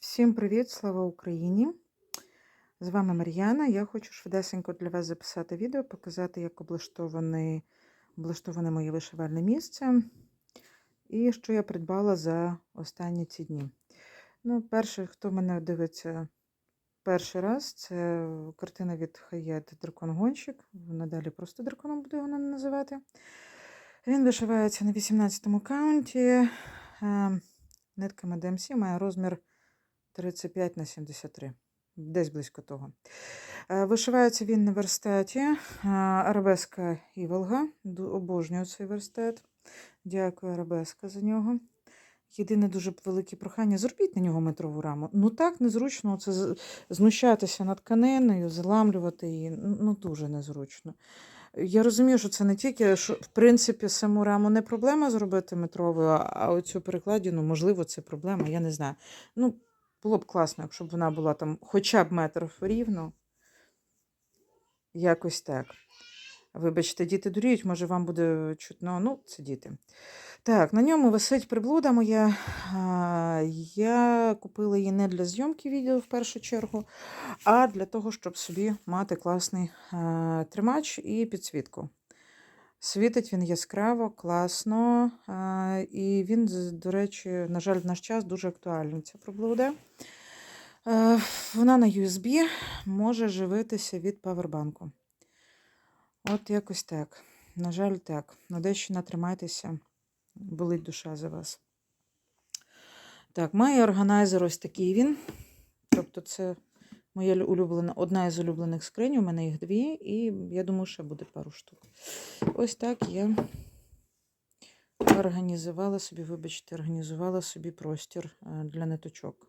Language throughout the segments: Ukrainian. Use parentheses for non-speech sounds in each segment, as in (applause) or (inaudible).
Всім привіт, слава Україні! З вами Мар'яна. Я хочу швидесенько для вас записати відео, показати, як облаштоване, облаштоване моє вишивальне місце і що я придбала за останні ці дні. Ну, перший, хто мене дивиться перший раз, це картина від Хаєт Дракон Гонщик. Вона далі просто драконом буду його називати. Він вишивається на 18-му каунті. е, Нитками DMC має розмір 35 на 73, десь близько того. Е, Вишивається він на верстаті е, Арабеска і Волга. Обожнюю цей верстат. Дякую, Арабеска, за нього. Єдине дуже велике прохання: зробіть на нього метрову раму. Ну так незручно це знущатися над тканиною, заламлювати її. Ну дуже незручно. Я розумію, що це не тільки, що в принципі саму раму не проблема зробити метровою, а- оцю перекладину, можливо, це проблема, я не знаю. Ну, було б класно, якщо б вона була там хоча б метр рівно. Якось так. Вибачте, діти дуріють, може вам буде чутно. Ну, це діти. Так, на ньому висить приблуда моя. Я купила її не для зйомки відео в першу чергу, а для того, щоб собі мати класний тримач і підсвітку. Світить він яскраво, класно. І він, до речі, на жаль, в наш час дуже актуальний. Ця приблуда. Е, Вона на USB може живитися від павербанку. От якось так. На жаль, так. Одещина, тримайтеся. Болить душа за вас. Так, має органайзер ось такий він. Тобто, це моя улюблена, одна із улюблених скринь. У мене їх дві, і я думаю, ще буде пару штук. Ось так я організувала собі, вибачте, організувала собі простір е, для ниточок.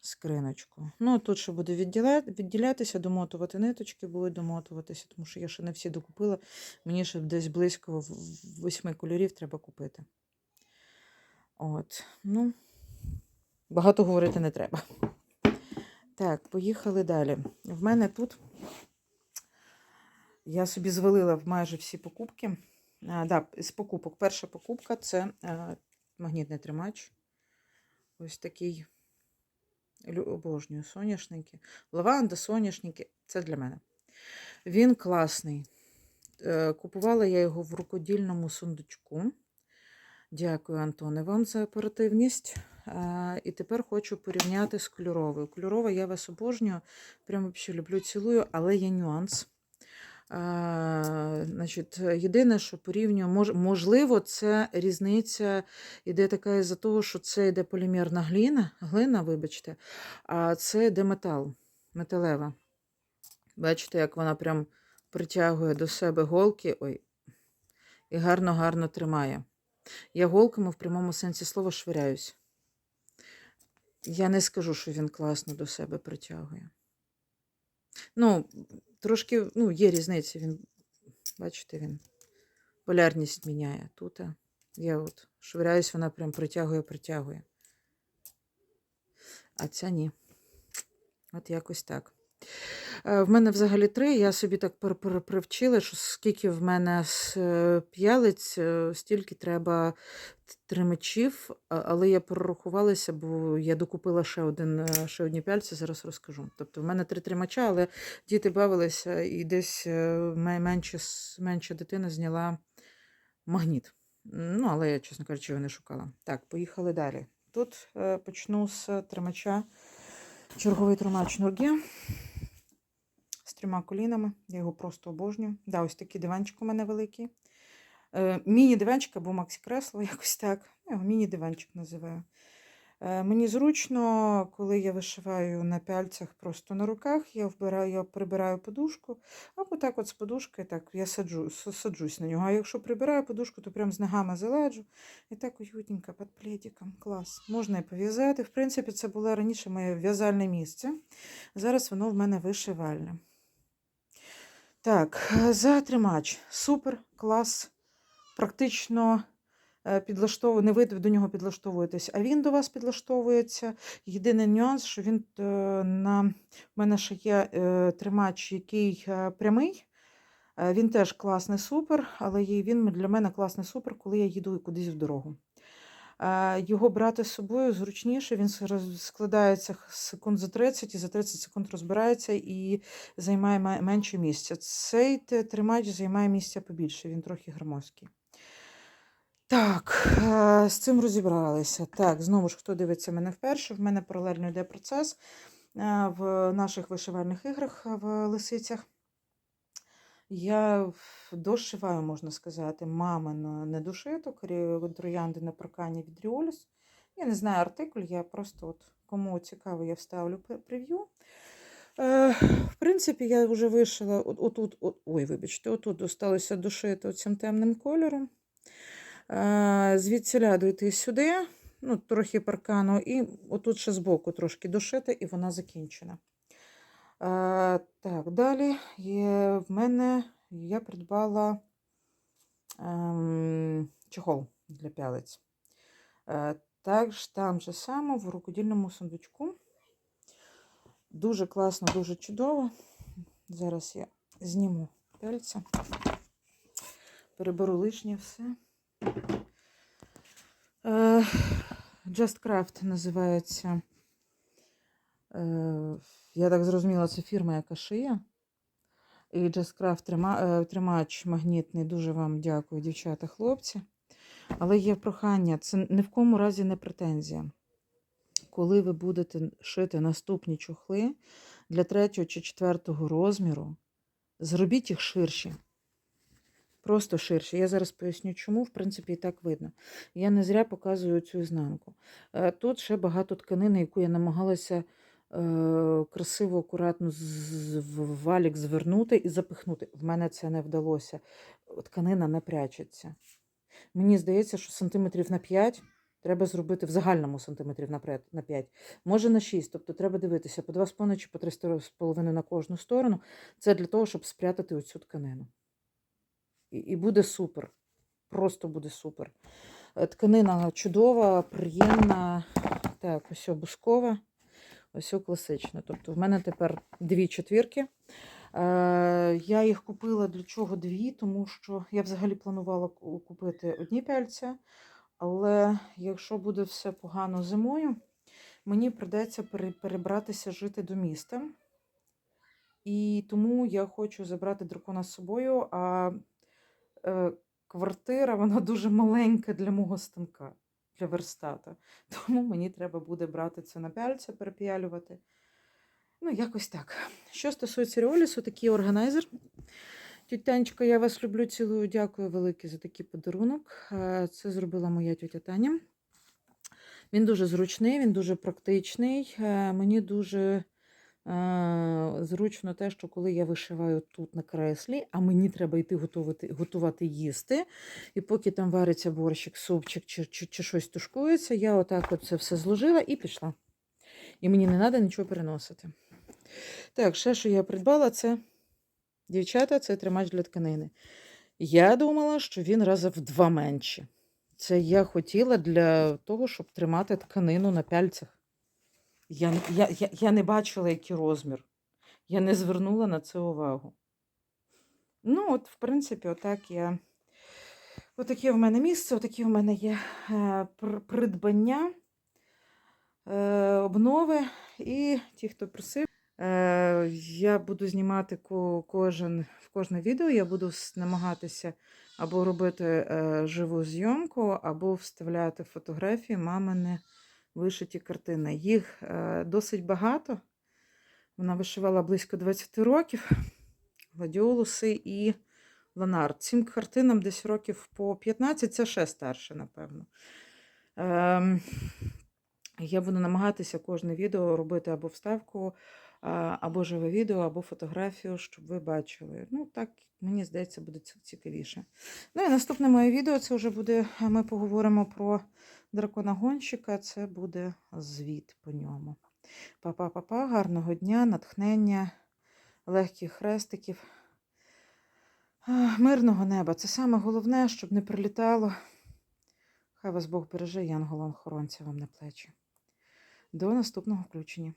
Скриночку. Ну, тут ще буде відділятися, домотувати ниточки, будуть домотуватися, тому що я ще не всі докупила. Мені ще десь близько восьми кольорів треба купити. От, ну, багато говорити не треба. Так, поїхали далі. В мене тут я собі звалила майже всі покупки. А, да, з покупок. Перша покупка це а, магнітний тримач. Ось такий. Обожнюю соняшники. Лаванда, соняшники це для мене. Він класний. Е, Купувала я його в рукодільному сундучку. Дякую, Антоне, вам за оперативність. І тепер хочу порівняти з кольоровою. Кольорова я вас обожнюю, прямо люблю, цілую, але є нюанс. А, значить, єдине, що порівнюю, мож, можливо, це різниця йде така із-за того, що це йде полімерна глина, глина, вибачте, а це йде метал, металева. Бачите, як вона прям притягує до себе голки ой, і гарно-гарно тримає. Я голками в прямому сенсі слова швиряюсь. Я не скажу, що він класно до себе притягує. Ну, трошки ну, є різниця. Він, бачите, він полярність міняє. Тут я от швиряюсь, вона прям притягує, притягує. А ця ні. От якось так. Е, В мене взагалі три. Я собі так привчила, що скільки в мене е, п'ялиць, е, стільки треба т- тримачів, але я прорахувалася, бо я докупила ще, один, ще одні пяльці, зараз розкажу. Тобто в мене три тримача, але діти бавилися і десь менше, менша дитина зняла магніт. Ну, але я, чесно кажучи, його не шукала. Так, поїхали далі. Тут почну з тримача. Черговий тримач з трьома колінами. Я його просто обожнюю. Да, ось такий диванчик у мене великий. Е, міні-диванчик або максі-кресло, (laughs) якось так. Я його міні-диванчик називаю. Е, мені зручно, коли я вишиваю на пяльцях просто на руках, я вбираю, я прибираю подушку, або так от з подушкою так, я саджу, саджусь на нього. А якщо прибираю подушку, то прям з ногами заладжу. І так уютненько під пледиком. Клас. Можна і пов'язати. В принципі, це було раніше моє в'язальне місце. Зараз воно в мене вишивальне. Так, е, за тримач. Супер, клас. Практично е, підлаштовує, не ви до нього підлаштовуєтесь, а він до вас підлаштовується. Єдиний нюанс, що він е, на в мене ще є тримач, який прямий. Він теж класний супер, але він для мене класний супер, коли я їду кудись в дорогу. Його брати з собою зручніше, він складається секунд за 30 і за 30 секунд розбирається і займає менше місця. Цей тримач займає місця побільше, він трохи громоздкий. Так, з цим розібралися. Так, знову ж, хто дивиться мене вперше, в мене паралельно йде процес в наших вишивальних іграх в лисицях. Я дошиваю, можна сказати, мамино недошиток, рі- троянди на прокані від Ріоліс. Я не знаю артикль, я просто от кому цікаво, я вставлю прев'ю. Е, в принципі, я вже вишила отут, от, ой, вибачте, отут осталося дошити цим темним кольором. Е, звідсіля дойти сюди, ну, трохи паркану, і отут ще збоку трошки дошити, і вона закінчена. Е, так, далі є в мене я придбала ем, чехол для пялиць. Е, також там же само в рукодільному сундучку. Дуже класно, дуже чудово. Зараз я зніму пяльця, переберу лишнє все. Е, Just Craft називається. Я так зрозуміла, це фірма, яка шиє. І Just Craft трима, е, тримач магнітний. Дуже вам дякую, дівчата, хлопці. Але є прохання, це ні в кому разі не претензія. Коли ви будете шити наступні чохли для третього чи четвертого розміру, зробіть їх ширші. Просто ширше. Я зараз поясню, чому, в принципі, і так видно. Я не зря показую цю ізнанку. Е, Тут ще багато тканини, яку я намагалася красиво, акуратно валік звернути і запихнути. В мене це не вдалося. Тканина не прячеться. Мені здається, що сантиметрів на 5 треба зробити в загальному сантиметрів на 5. Може на 6. Тобто треба дивитися по 2,5 чи по 3,5 на кожну сторону. Це для того, щоб спрятати оцю тканину. І, і буде супер. Просто буде супер. Е, Тканина чудова, приємна. Так, ось бускова, ось класична. Тобто в мене тепер дві четвірки. Е, я їх купила для чого дві, тому що я взагалі планувала купити одні пяльця. Але якщо буде все погано зимою, мені придеться перебратися жити до міста. І тому я хочу забрати дракона з собою. А е, квартира вона дуже маленька для мого станка, для верстата. (laughs) Тому мені треба буде брати це на пяльця, перепіялювати. Ну, якось так. Що стосується Ріолісу, такий органайзер. Тютянечка, я вас люблю, цілую. Дякую велике за такий подарунок. Е, Це зробила моя тітя Таня. Він дуже зручний, він дуже практичний. Е, Мені дуже зручно те, що коли я вишиваю тут на креслі, а мені треба йти готувати, готувати їсти. І поки там вариться борщик, супчик чи, чи, чи щось тушкується, я отак от це все зложила і пішла. І мені не треба нічого переносити. Так, ще, що я придбала, це дівчата, це тримач для тканини. Я думала, що він рази в два менші. Це я хотіла для того, щоб тримати тканину на пяльцях. Я, я, я, я не бачила, який розмір. Я не звернула на це увагу. Ну, от, в принципі, отак я. Отаке в мене місце, отакі в мене є е, придбання, е, обнови. І ті, хто просив, е, я буду знімати кожен, в кожне відео, я буду намагатися або робити живу зйомку, або вставляти фотографії мамини вишиті картини. Їх е, досить багато. Вона вишивала близько 20 років. Гладіолуси і Ланард. Цим картинам десь років по 15, це ще старше, напевно. Ем, я буду намагатися кожне відео робити або вставку, або живе відео, або фотографію, щоб ви бачили. Ну, так, мені здається, буде цікавіше. Ну і наступне моє відео це вже буде. Ми поговоримо про дракона гонщика. Це буде звіт по ньому. Па-па-па-па, гарного дня, натхнення, легких хрестиків. Мирного неба. Це саме головне, щоб не прилітало. Хай вас Бог береже, янголон охоронця вам на плечі. До наступного включення.